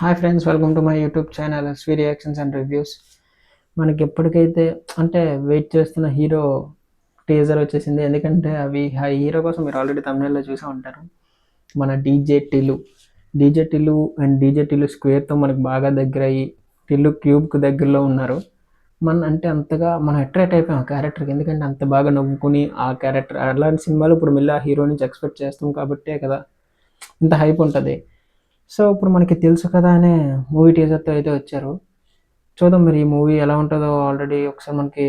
Hi friends welcome to my YouTube channel స్వీ reactions and reviews మనకి ఎప్పటికైతే అంటే wait చేస్తున్న హీరో టీజర్ వచ్చేసింది ఎందుకంటే అవి ఆ హీరో కోసం మీరు ఆల్రెడీ తమిళలో చూసే ఉంటారు. మన DJ Tillu DJ Tillu and DJ Tillu స్క్వేర్తో మనకు బాగా దగ్గర అయ్యి టిల్లు క్యూబ్కి దగ్గరలో ఉన్నారు. మన అంటే అంతగా మనం అట్రాక్ట్ అయిపోయాం ఆ క్యారెక్టర్కి ఎందుకంటే అంత బాగా నవ్వుకుని ఆ క్యారెక్టర్ అలాంటి సినిమాలు ఇప్పుడు మళ్ళీ ఆ హీరో నుంచి ఎక్స్పెక్ట్ చేస్తాం కాబట్టే కదా ఇంత హైప్ ఉంటుంది. సో ఇప్పుడు మనకి తెలుసు కదా అనే మూవీ టీజర్తో అయితే వచ్చారు. చూద్దాం మరి ఈ మూవీ ఎలా ఉంటుందో ఆల్రెడీ ఒకసారి మనకి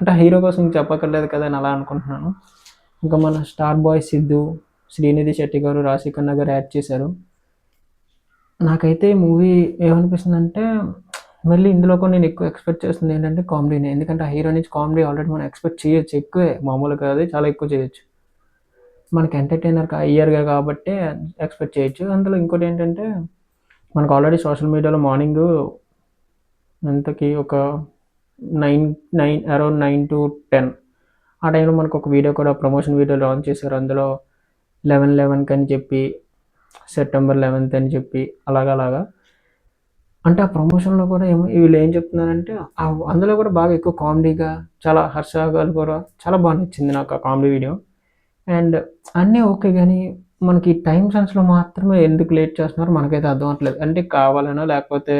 అంటే హీరో కోసం చెప్పక్కర్లేదు కదా అని అలా అనుకుంటున్నాను. ఇంకా మన స్టార్ బాయ్ సిద్ధు శ్రీనిధి శెట్టి గారు రాశి గారు యాడ్ చేశారు. నాకైతే ఈ మూవీ ఏమనిపిస్తుందంటే మళ్ళీ ఇందులో కూడా నేను ఎక్కువ ఎక్స్పెక్ట్ చేస్తుంది ఏంటంటే కామెడీని ఎందుకంటే ఆ హీరో నుంచి కామెడీ ఆల్రెడీ మనం ఎక్స్పెక్ట్ చేయొచ్చు. ఎక్కువే మామూలుగా అది చాలా ఎక్కువ చేయొచ్చు. మనకి ఎంటర్టైనర్ అయ్యారుగా కాబట్టి ఎక్స్పెక్ట్ చేయొచ్చు. అందులో ఇంకోటి ఏంటంటే మనకు ఆల్రెడీ సోషల్ మీడియాలో మార్నింగ్ ఎంతకి ఒక nine nine around nine to ten ఆ టైంలో మనకు ఒక వీడియో కూడా ప్రమోషన్ వీడియో లాంచ్ చేశారు. అందులో లెవెన్ లెవెన్కి అని చెప్పి సెప్టెంబర్ లెవెన్త్ అని చెప్పి అలాగా అలాగా. అంటే ఆ ప్రమోషన్లో కూడా ఏమో వీళ్ళు ఏం చెప్తున్నారంటే అందులో కూడా బాగా ఎక్కువ కామెడీగా చాలా హర్షగాలు కూడా చాలా బాగా నచ్చింది నాకు ఆ కామెడీ వీడియో అండ్ అన్నీ ఓకే కానీ మనకి టైం సెన్స్లో మాత్రమే ఎందుకు లేట్ చేస్తున్నారు మనకైతే అర్థం అవ్వట్లేదు. అంటే కావాలనో లేకపోతే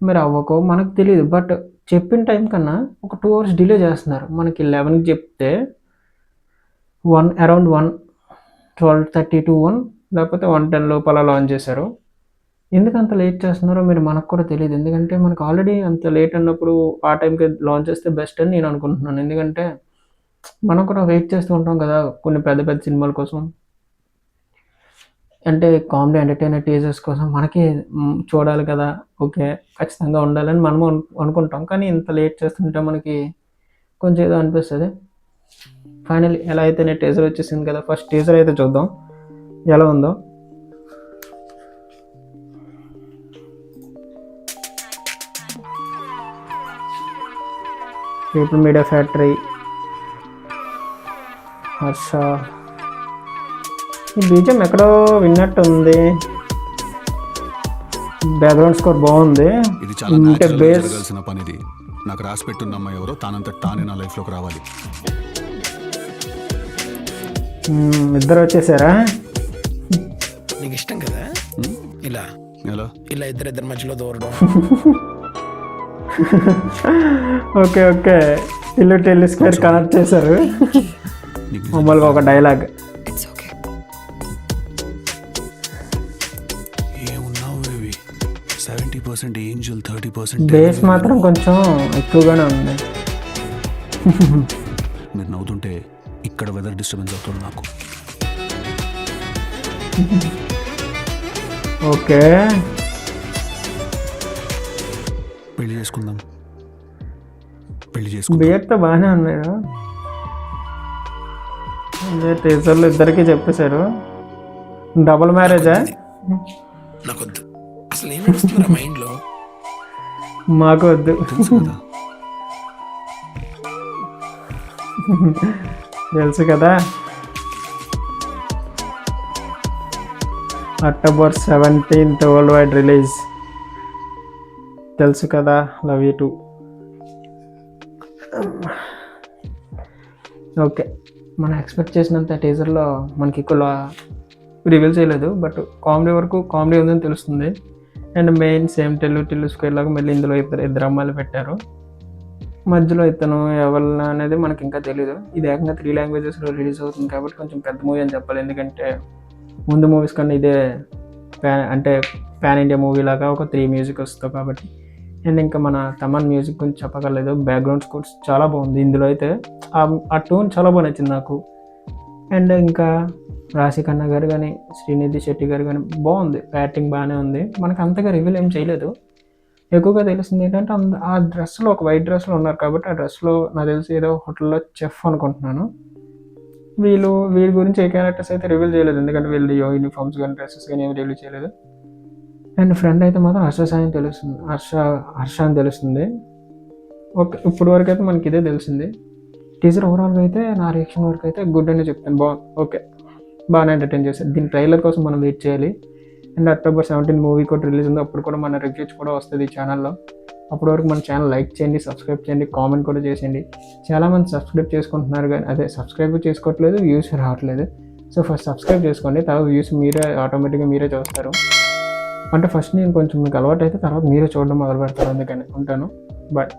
మీరు అవ్వకో మనకు తెలియదు బట్ చెప్పిన టైం కన్నా ఒక టూ అవర్స్ డిలే చేస్తున్నారు. మనకి లెవెన్కి చెప్తే one around one twelve thirty to one లేకపోతే వన్ టెన్ లోపల లాంచ్ చేశారు. ఎందుకు అంత లేట్ చేస్తున్నారో మీరు మనకు కూడా తెలియదు ఎందుకంటే మనకు ఆల్రెడీ అంత లేట్ అన్నప్పుడు ఆ టైంకి లాంచ్ చేస్తే బెస్ట్ అని నేను అనుకుంటున్నాను. ఎందుకంటే మనం కూడా వెయిట్ చేస్తూ ఉంటాం కదా కొన్ని పెద్ద పెద్ద సినిమాల కోసం. అంటే కామెడీ ఎంటర్టైనర్ టీజర్స్ కోసం మనకి చూడాలి కదా. ఓకే ఖచ్చితంగా ఉండాలని మనము అనుకుంటాం. కానీ ఇంత లేట్ చేస్తుంటే మనకి కొంచెం ఏదో అనిపిస్తుంది. ఫైనల్ ఎలా అయితే నేను టీజర్ వచ్చేసింది కదా ఫస్ట్ టీజర్ అయితే చూద్దాం. ఎలా ఉందో. People media factory Harsha. ఈ బీజం ఎక్కడో విన్నట్టు ఉంది బ్యాక్గ్రౌండ్ స్కోర్ బాగుంది. ఇది చాలా న్యాచురల్ జరగాల్సిన పనిది. నాకు రాసి పెట్టున్న అమ్మాయి ఎవరో తానంత తానే నా లైఫ్లోకి రావాలి. ఇద్దరు వచ్చేసారా? నీకు ఇష్టం కదా? ఇలా. ఎలా? ఇలా ఇద్దరు ఇద్దరి మధ్యలో దూరడం. Okay okay. ఇల్లు టెల్లి స్క్వేర్ కనెక్ట్ చేశారు. మామూలుగా ఒక dialogue. ఏమున్నావు baby seventy percent angel thirty percent base మాత్రం కొంచెం ఎక్కువగానే ఉంది. మీరు నవ్వుతుంటే ఇక్కడ వెదర్ డిస్టర్బెన్స్ అవుతుంది నాకు. ఓకే. పెళ్ళి చేసుకుందాం. పెళ్ళి చేసుకుందాం. బియర్తో బాగానే ఉన్నాడు అదే టీచర్లు ఇద్దరికి చెప్పేశారు. డబుల్ మ్యారేజా నాకొద్దు. అసలు ఏం నడుస్తుందిరా మైండ్లో? మాకు వద్దు. తెలుసు కదా. తెలుసు కదా. October seventeenth world wide release తెలుసు కదా. లవ్ యూ టూ ఓకే మనం ఎక్స్పెక్ట్ చేసినంత టీజర్లో మనకి ఎక్కువ రివీల్ చేయలేదు బట్ కామెడీ వరకు కామెడీ ఉందని తెలుస్తుంది. And main same Tillu Tillu square లాగా మళ్ళీ ఇందులో ఇద్దరు ఇద్దరు అమ్మాయిలు పెట్టారు. మధ్యలో ఇతను ఎవరిన అనేది మనకి ఇంకా తెలియదు ఇది ఏకంగా త్రీ లాంగ్వేజెస్లో రిలీజ్ అవుతుంది కాబట్టి కొంచెం పెద్ద మూవీ అని చెప్పాలి. ఎందుకంటే ముందు మూవీస్ కన్నా ఇదే ప్యాన్ అంటే ప్యాన్ ఇండియా మూవీ లాగా ఒక త్రీ మ్యూజిక్ వస్తుంది కాబట్టి అండ్ ఇంకా మన తమన్ మ్యూజిక్ గురించి చెప్పగలేదు. బ్యాక్గ్రౌండ్ స్కోర్స్ చాలా బాగుంది. ఇందులో అయితే ఆ- టోన్ చాలా బాగా నచ్చింది నాకు. అండ్ ఇంకా రాశి ఖన్నా గారు కానీ శ్రీనిధి శెట్టి గారు కానీ బాగుంది. బ్యాటింగ్ బాగానే ఉంది. మనకు అంతగా రివీల్ ఏం చేయలేదు. ఎక్కువగా తెలిసింది ఏంటంటే అంద- ఆ డ్రెస్లో ఒక వైట్ డ్రెస్లో ఉన్నారు కాబట్టి ఆ డ్రెస్లో నాకు తెలిసి ఏదో హోటల్లో చెఫ్ అనుకుంటున్నాను. వీళ్ళు వీరి గురించి ఏ క్యారెక్టర్స్ అయితే రివీల్ చేయలేదు. ఎందుకంటే వీళ్ళు యూనిఫామ్స్ కానీ డ్రెస్సెస్ కానీ ఏమి రివీల్ చేయలేదు. అండ్ ఫ్రెండ్ అయితే మాత్రం హర్ష సాయి అని తెలుస్తుంది. హర్ష హర్ష అని తెలుస్తుంది. ఓకే ఇప్పుడు వరకు అయితే మనకి ఇదే తెలిసింది. టీజర్ ఓవరాల్గా అయితే నా రియాక్షన్ వరకు అయితే గుడ్ అనే చెప్తాను. బాగుంది ఓకే. బాగానే ఎంటర్టైన్ చేశారు. దీని ట్రైలర్ కోసం మనం వెయిట్ చేయాలి. అండ్ అక్టోబర్ సెవెంటీన్ మూవీ కూడా రిలీజ్ ఉంది. అప్పుడు కూడా మన రివ్యూస్ కూడా వస్తుంది ఈ ఛానల్లో అప్పటి వరకు మన ఛానల్ లైక్ చేయండి సబ్స్క్రైబ్ చేయండి కామెంట్ కూడా చేసేయండి. చాలామంది సబ్స్క్రైబ్ చేసుకుంటున్నారు కానీ అదే సబ్స్క్రైబ్ చేసుకోవట్లేదు వ్యూస్ రావట్లేదు. సో ఫస్ట్ సబ్స్క్రైబ్ చేసుకోండి. తర్వాత వ్యూస్ మీరే ఆటోమేటిక్గా మీరే చూస్తారు. అంటే ఫస్ట్ నేను కొంచెం మీకు అలవాటు అయితే తర్వాత మీరే చూడడం మొదలు పెడతారు అందుకని ఉంటాను. బాయ్